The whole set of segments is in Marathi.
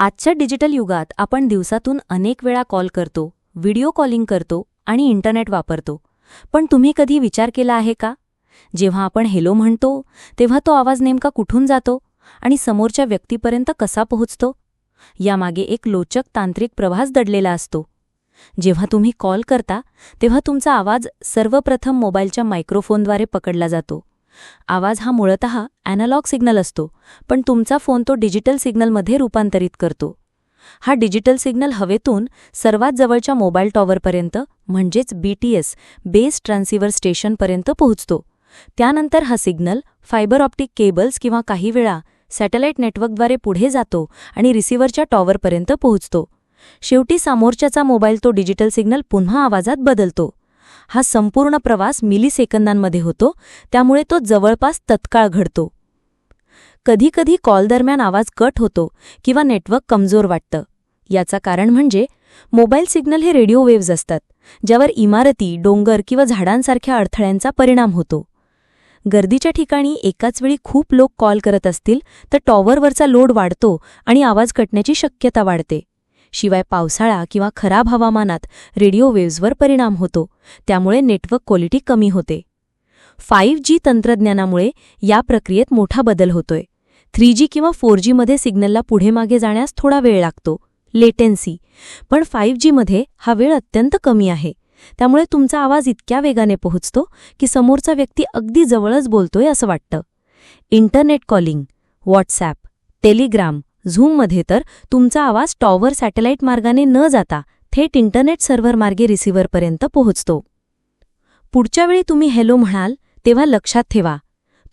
आजच्या डिजिटल युगात आपण दिवसातून अनेक वेळा कॉल करतो व्हिडिओ कॉलिंग करतो आणि इंटरनेट वापरतो. पण तुम्ही कधी विचार केला आहे का? जेव्हा आपण हेलो म्हणतो तेव्हा तो आवाज नेमका कुठून जातो आणि समोरच्या व्यक्तीपर्यंत कसा पोहोचतो? यामागे एक लोचक तांत्रिक प्रवास दडलेला असतो. जेव्हा तुम्ही कॉल करता तेव्हा तुमचा आवाज सर्वप्रथम मोबाईलच्या मायक्रोफोनद्वारे पकडला जातो. आवाज हा मूळतः ॲनालॉग सिग्नल असतो पण तुमचा फोन तो डिजिटल सिग्नलमध्ये रूपांतरित करतो. हा डिजिटल सिग्नल हवेतून सर्वात जवळच्या मोबाईल टॉवरपर्यंत म्हणजेच बीटीएस बेस ट्रान्सिव्हर स्टेशनपर्यंत पोहोचतो. त्यानंतर हा सिग्नल फायबर ऑप्टिक केबल्स किंवा काही वेळा सॅटेलाईट नेटवर्कद्वारे पुढे जातो आणि रिसिव्हरच्या टॉवरपर्यंत पोहोचतो. शेवटी समोरच्याचा मोबाईल तो डिजिटल सिग्नल पुन्हा आवाजात बदलतो. हा संपूर्ण प्रवास मिलीसेकंदांमध्ये होतो त्यामुळे तो जवळपास तत्काळ घडतो. कधीकधी कॉल दरम्यान आवाज कट होतो किंवा नेटवर्क कमजोर वाटतं. याचा कारण म्हणजे मोबाईल सिग्नल हे रेडिओ वेव्ज असतात ज्यावर इमारती डोंगर किंवा झाडांसारख्या अडथळ्यांचा परिणाम होतो. गर्दीच्या ठिकाणी एकाच वेळी खूप लोक कॉल करत असतील तर टॉवरवरचा लोड वाढतो आणि आवाज कटण्याची शक्यता वाढते. शिवाय पावसाळा किंवा खराब हवामानात रेडिओ वेव्हजवर परिणाम होतो. त्यामुळे नेटवर्क क्वालिटी कमी होते. फाईव्ह जी तंत्रज्ञानामुळे या प्रक्रियेत मोठा बदल होतोय. थ्री जी किंवा फोर जीमध्ये सिग्नलला पुढे मागे जाण्यास थोडा वेळ लागतो. लेटेन्सी. पण फाईव्ह जीमध्ये हा वेळ अत्यंत कमी आहे. त्यामुळे तुमचा आवाज इतक्या वेगाने पोहोचतो की समोरचा व्यक्ती अगदी जवळच बोलतोय असं वाटतं. इंटरनेट कॉलिंग व्हॉट्सॲप टेलिग्राम झूममध्ये तर तुमचा आवाज टॉवर सॅटेलाइट मार्गाने न जाता थेट इंटरनेट सर्व्हर मार्गे रिसिव्हरपर्यंत पोहोचतो. पुढच्या वेळी तुम्ही हॅलो म्हणाल तेव्हा लक्षात ठेवा.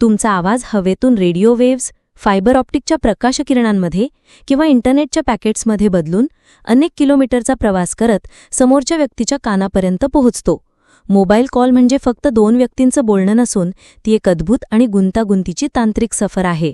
तुमचा आवाज हवेतून रेडिओ वेव्ज फायबर ऑप्टिकच्या प्रकाशकिरणांमध्ये किंवा इंटरनेटच्या पॅकेट्समध्ये बदलून अनेक किलोमीटरचा प्रवास करत समोरच्या व्यक्तीच्या कानापर्यंत पोहोचतो. मोबाईल कॉल म्हणजे फक्त दोन व्यक्तींचं बोलणं नसून ती एक अद्भुत आणि गुंतागुंतीची तांत्रिक सफर आहे.